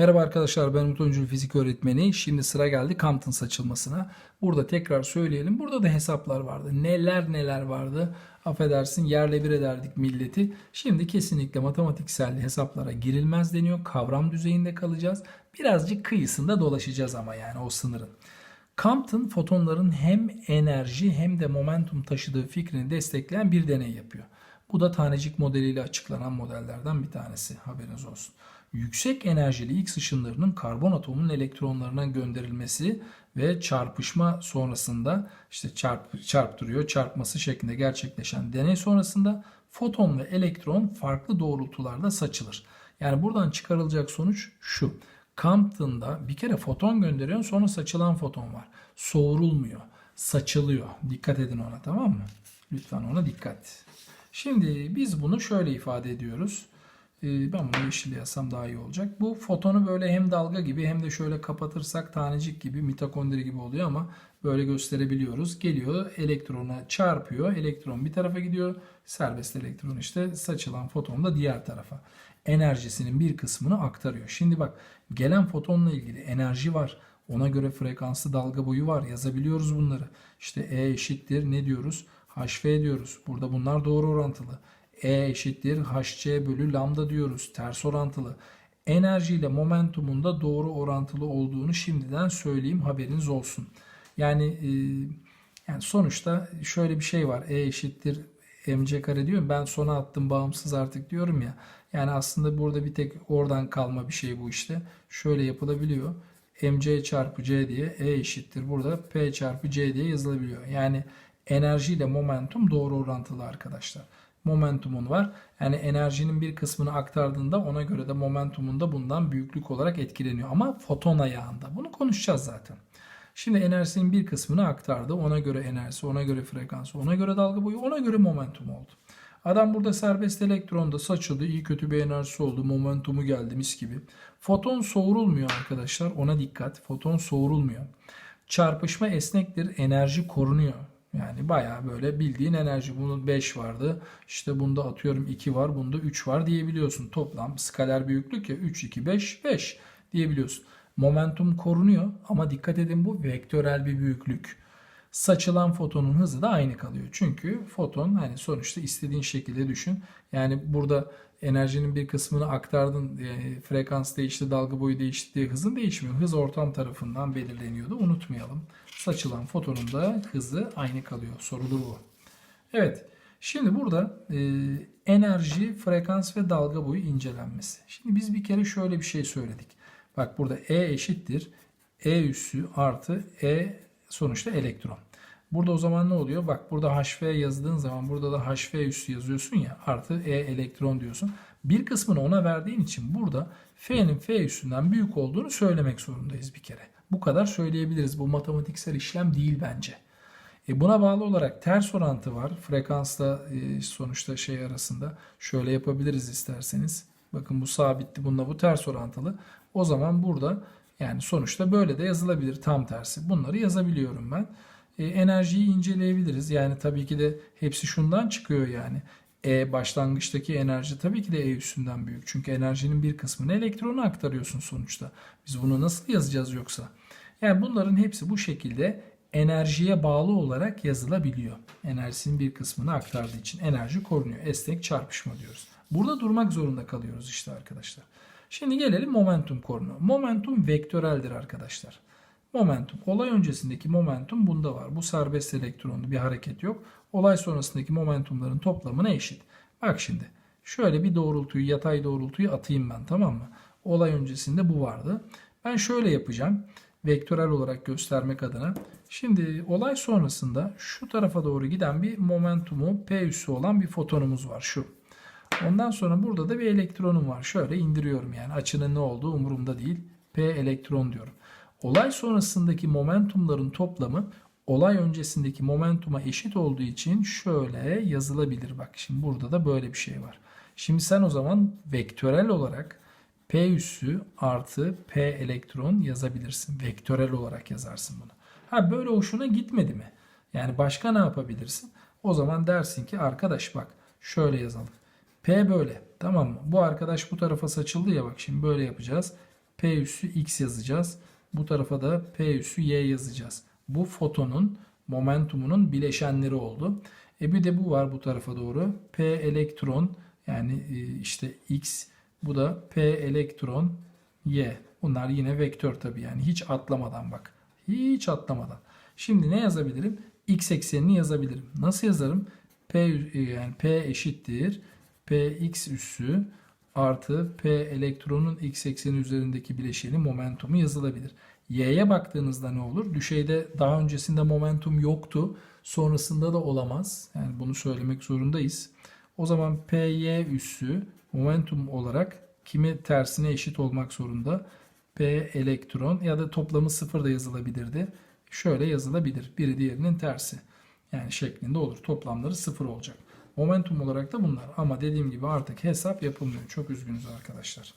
Merhaba arkadaşlar ben Umut Öncül fizik öğretmeni. Şimdi sıra geldi Compton saçılmasına. Burada tekrar söyleyelim. Burada da hesaplar vardı. Neler neler vardı. Affedersin yerle bir ederdik milleti. Şimdi kesinlikle matematiksel hesaplara girilmez deniyor. Kavram düzeyinde kalacağız. Birazcık kıyısında dolaşacağız ama yani o sınırın. Compton fotonların hem enerji hem de momentum taşıdığı fikrini destekleyen bir deney yapıyor. Bu da tanecik modeliyle açıklanan modellerden bir tanesi. Haberiniz olsun. Yüksek enerjili X ışınlarının karbon atomunun elektronlarına gönderilmesi ve çarpışma sonrasında işte çarp, çarptırıyor, çarpması şeklinde gerçekleşen deney sonrasında foton ve elektron farklı doğrultularda saçılır. Yani buradan çıkarılacak sonuç şu. Compton'da bir kere foton gönderiyorsun sonra saçılan foton var. Soğurulmuyor, saçılıyor. Dikkat edin ona tamam mı? Lütfen ona dikkat. Şimdi biz bunu şöyle ifade ediyoruz. Ee, Ben bunu yeşil yazsam daha iyi olacak. Bu fotonu böyle hem dalga gibi hem de şöyle kapatırsak tanecik gibi mitokondri gibi oluyor ama böyle gösterebiliyoruz. Geliyor elektrona çarpıyor. Elektron bir tarafa gidiyor. Serbest elektron işte saçılan foton da diğer tarafa. Enerjisinin bir kısmını aktarıyor. Şimdi bak gelen fotonla ilgili enerji var. Ona göre frekanslı dalga boyu var. Yazabiliyoruz bunları. İşte E eşittir ne diyoruz? HV diyoruz. Burada bunlar doğru orantılı. E eşittir hc bölü lambda diyoruz. Ters orantılı. Enerji ile momentumun da doğru orantılı olduğunu şimdiden söyleyeyim haberiniz olsun. Yani e, yani sonuçta şöyle bir şey var. E eşittir mc kare diyorum. Ben sona attım bağımsız artık diyorum ya. Yani aslında burada bir tek oradan kalma bir şey bu işte. Şöyle yapılabiliyor. mc çarpı c diye E eşittir. Burada p çarpı c diye yazılabiliyor. Yani enerji ile momentum doğru orantılı arkadaşlar momentumun var. Yani enerjinin bir kısmını aktardığında ona göre de momentumun da bundan büyüklük olarak etkileniyor. Ama foton ayağında. Bunu konuşacağız zaten. Şimdi enerjisinin bir kısmını aktardı. Ona göre enerjisi, ona göre frekansı, ona göre dalga boyu, ona göre momentum oldu. Adam burada serbest elektronda saçıldı. iyi kötü bir enerjisi oldu. Momentumu geldi mis gibi. Foton soğurulmuyor arkadaşlar. Ona dikkat. Foton soğurulmuyor. Çarpışma esnektir. Enerji korunuyor. Yani bayağı böyle bildiğin enerji. Bunun 5 vardı. İşte bunda atıyorum 2 var. Bunda 3 var diyebiliyorsun. Toplam skaler büyüklük ya 3, 2, 5, 5 diyebiliyorsun. Momentum korunuyor ama dikkat edin bu vektörel bir büyüklük. Saçılan fotonun hızı da aynı kalıyor. Çünkü foton hani sonuçta istediğin şekilde düşün. Yani burada enerjinin bir kısmını aktardın, e, frekans değişti, dalga boyu değişti hızın değişmiyor. Hız ortam tarafından belirleniyordu. Unutmayalım. Saçılan fotonun da hızı aynı kalıyor. Sorulur bu. Evet. Şimdi burada e, enerji, frekans ve dalga boyu incelenmesi. Şimdi biz bir kere şöyle bir şey söyledik. Bak burada E eşittir. E üssü artı E sonuçta elektron. Burada o zaman ne oluyor? Bak burada HV yazdığın zaman burada da HV üssü yazıyorsun ya artı E elektron diyorsun. Bir kısmını ona verdiğin için burada F'nin F üssünden büyük olduğunu söylemek zorundayız bir kere. Bu kadar söyleyebiliriz. Bu matematiksel işlem değil bence. E buna bağlı olarak ters orantı var. Frekansla e, sonuçta şey arasında. Şöyle yapabiliriz isterseniz. Bakın bu sabitti. Bununla bu ters orantılı. O zaman burada yani sonuçta böyle de yazılabilir tam tersi. Bunları yazabiliyorum ben. E, enerjiyi inceleyebiliriz. Yani tabii ki de hepsi şundan çıkıyor yani. E başlangıçtaki enerji tabii ki de E üstünden büyük. Çünkü enerjinin bir kısmını elektrona aktarıyorsun sonuçta. Biz bunu nasıl yazacağız yoksa? Yani bunların hepsi bu şekilde enerjiye bağlı olarak yazılabiliyor. Enerjisinin bir kısmını aktardığı için enerji korunuyor. Esnek çarpışma diyoruz. Burada durmak zorunda kalıyoruz işte arkadaşlar. Şimdi gelelim momentum korunu. Momentum vektöreldir arkadaşlar. Momentum. Olay öncesindeki momentum bunda var. Bu serbest elektronlu bir hareket yok. Olay sonrasındaki momentumların toplamına eşit. Bak şimdi. Şöyle bir doğrultuyu, yatay doğrultuyu atayım ben tamam mı? Olay öncesinde bu vardı. Ben şöyle yapacağım. Vektörel olarak göstermek adına. Şimdi olay sonrasında şu tarafa doğru giden bir momentumu P üssü olan bir fotonumuz var. Şu. Ondan sonra burada da bir elektronum var. Şöyle indiriyorum yani açının ne olduğu umurumda değil. P elektron diyorum. Olay sonrasındaki momentumların toplamı olay öncesindeki momentuma eşit olduğu için şöyle yazılabilir. Bak şimdi burada da böyle bir şey var. Şimdi sen o zaman vektörel olarak P üssü artı P elektron yazabilirsin. Vektörel olarak yazarsın bunu. Ha böyle hoşuna gitmedi mi? Yani başka ne yapabilirsin? O zaman dersin ki arkadaş bak şöyle yazalım. P böyle. Tamam mı? Bu arkadaş bu tarafa saçıldı ya bak şimdi böyle yapacağız. P üssü X yazacağız. Bu tarafa da P üssü Y yazacağız. Bu fotonun momentumunun bileşenleri oldu. E bir de bu var bu tarafa doğru. P elektron yani e, işte X bu da P elektron Y. Bunlar yine vektör tabii yani hiç atlamadan bak. Hiç atlamadan. Şimdi ne yazabilirim? X eksenini yazabilirim. Nasıl yazarım? P e, yani P eşittir Px üssü artı P elektronun x ekseni üzerindeki bileşeni momentumu yazılabilir. Y'ye baktığınızda ne olur? Düşeyde daha öncesinde momentum yoktu. Sonrasında da olamaz. Yani bunu söylemek zorundayız. O zaman Py üssü momentum olarak kimi tersine eşit olmak zorunda? P elektron ya da toplamı sıfır da yazılabilirdi. Şöyle yazılabilir. Biri diğerinin tersi. Yani şeklinde olur. Toplamları sıfır olacak. Momentum olarak da bunlar. Ama dediğim gibi artık hesap yapılmıyor. Çok üzgünüz arkadaşlar.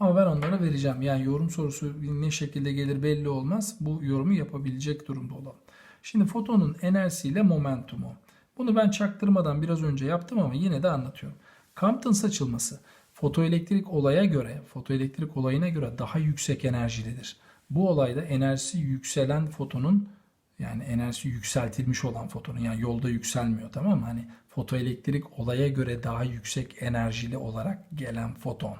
Ama ben onlara vereceğim. Yani yorum sorusu ne şekilde gelir belli olmaz. Bu yorumu yapabilecek durumda olalım. Şimdi fotonun enerjisiyle momentumu. Bunu ben çaktırmadan biraz önce yaptım ama yine de anlatıyorum. Compton saçılması fotoelektrik olaya göre, fotoelektrik olayına göre daha yüksek enerjilidir. Bu olayda enerjisi yükselen fotonun yani enerjisi yükseltilmiş olan fotonun yani yolda yükselmiyor tamam mı? Hani fotoelektrik olaya göre daha yüksek enerjili olarak gelen foton.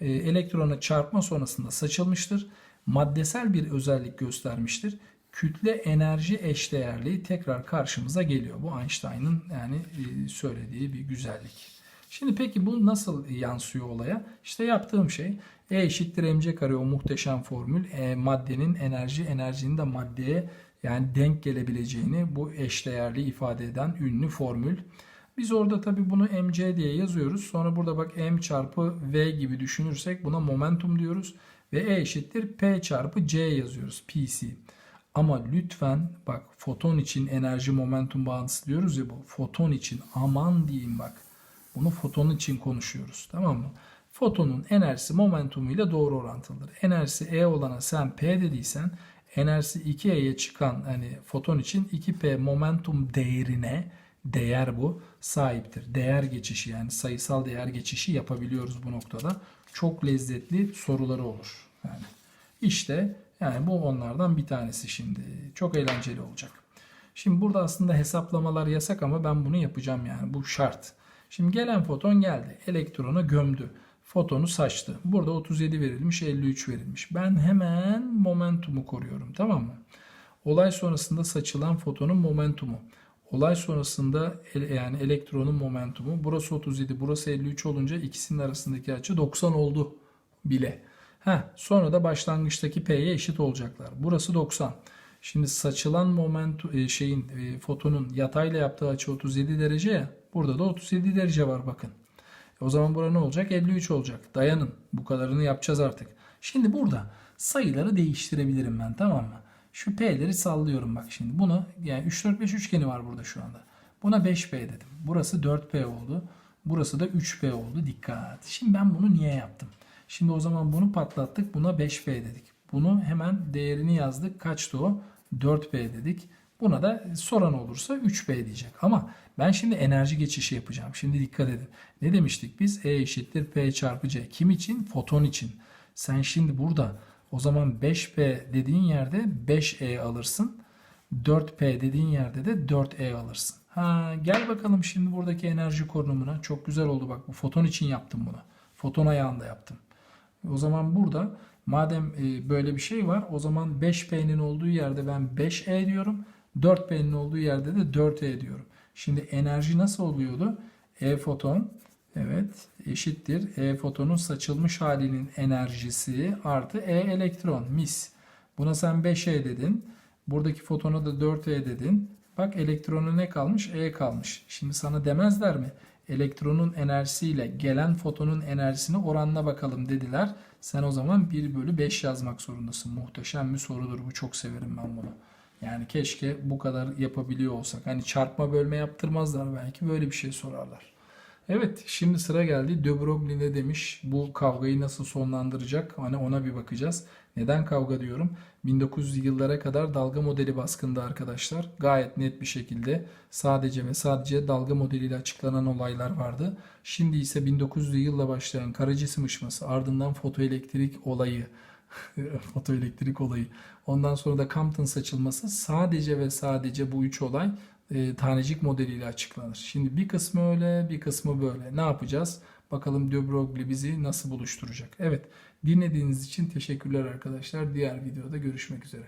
Ee, elektrona çarpma sonrasında saçılmıştır. Maddesel bir özellik göstermiştir. Kütle enerji eşdeğerliği tekrar karşımıza geliyor. Bu Einstein'ın yani e, söylediği bir güzellik. Şimdi peki bu nasıl yansıyor olaya? İşte yaptığım şey E eşittir mc kare o muhteşem formül. E, maddenin enerji, enerjinin de maddeye yani denk gelebileceğini bu eşdeğerli ifade eden ünlü formül. Biz orada tabii bunu mc diye yazıyoruz. Sonra burada bak m çarpı v gibi düşünürsek buna momentum diyoruz. Ve e eşittir p çarpı c yazıyoruz. pc. Ama lütfen bak foton için enerji momentum bağıntısı diyoruz ya bu. Foton için aman diyeyim bak. Bunu foton için konuşuyoruz. Tamam mı? Fotonun enerjisi momentumu ile doğru orantılıdır. Enerjisi E olana sen P dediysen enerjisi 2E'ye çıkan hani foton için 2P momentum değerine değer bu sahiptir. Değer geçişi yani sayısal değer geçişi yapabiliyoruz bu noktada. Çok lezzetli soruları olur. Yani işte yani bu onlardan bir tanesi şimdi. Çok eğlenceli olacak. Şimdi burada aslında hesaplamalar yasak ama ben bunu yapacağım yani bu şart. Şimdi gelen foton geldi. Elektronu gömdü. Fotonu saçtı. Burada 37 verilmiş, 53 verilmiş. Ben hemen momentumu koruyorum. Tamam mı? Olay sonrasında saçılan fotonun momentumu. Olay sonrasında yani elektronun momentumu. Burası 37, burası 53 olunca ikisinin arasındaki açı 90 oldu bile. Heh, sonra da başlangıçtaki P'ye eşit olacaklar. Burası 90. Şimdi saçılan momentu şeyin e, fotonun yatayla yaptığı açı 37 derece ya. Burada da 37 derece var bakın. O zaman burada ne olacak? 53 olacak. Dayanın. Bu kadarını yapacağız artık. Şimdi burada sayıları değiştirebilirim ben tamam mı? Şu P'leri sallıyorum bak şimdi. Bunu yani 3 4 5 üçgeni var burada şu anda. Buna 5P dedim. Burası 4P oldu. Burası da 3P oldu. Dikkat. Şimdi ben bunu niye yaptım? Şimdi o zaman bunu patlattık. Buna 5P dedik. Bunu hemen değerini yazdık. Kaçtı o? 4P dedik. Buna da soran olursa 3B diyecek. Ama ben şimdi enerji geçişi yapacağım. Şimdi dikkat edin. Ne demiştik biz? E eşittir P çarpı C. Kim için? Foton için. Sen şimdi burada o zaman 5P dediğin yerde 5E alırsın. 4P dediğin yerde de 4E alırsın. Ha, gel bakalım şimdi buradaki enerji korunumuna. Çok güzel oldu bak bu foton için yaptım bunu. Foton ayağında yaptım. O zaman burada madem e, böyle bir şey var o zaman 5P'nin olduğu yerde ben 5E diyorum. 4P'nin olduğu yerde de 4E diyorum. Şimdi enerji nasıl oluyordu? E foton evet eşittir. E fotonun saçılmış halinin enerjisi artı E elektron mis. Buna sen 5E dedin. Buradaki fotona da 4E dedin. Bak elektronu ne kalmış? E kalmış. Şimdi sana demezler mi? Elektronun enerjisiyle gelen fotonun enerjisini oranla bakalım dediler. Sen o zaman 1 bölü 5 yazmak zorundasın. Muhteşem bir sorudur bu. Çok severim ben bunu. Yani keşke bu kadar yapabiliyor olsak. Hani çarpma bölme yaptırmazlar belki böyle bir şey sorarlar. Evet, şimdi sıra geldi. De ne demiş? Bu kavgayı nasıl sonlandıracak? Hani ona bir bakacağız. Neden kavga diyorum? 1900'lü yıllara kadar dalga modeli baskında arkadaşlar. Gayet net bir şekilde sadece ve sadece dalga modeliyle açıklanan olaylar vardı. Şimdi ise 1900'lü yılla başlayan kara sımışması ardından fotoelektrik olayı fotoelektrik olayı. Ondan sonra da Compton saçılması sadece ve sadece bu üç olay e, tanecik modeliyle açıklanır. Şimdi bir kısmı öyle, bir kısmı böyle. Ne yapacağız? Bakalım De Broglie bizi nasıl buluşturacak? Evet, dinlediğiniz için teşekkürler arkadaşlar. Diğer videoda görüşmek üzere.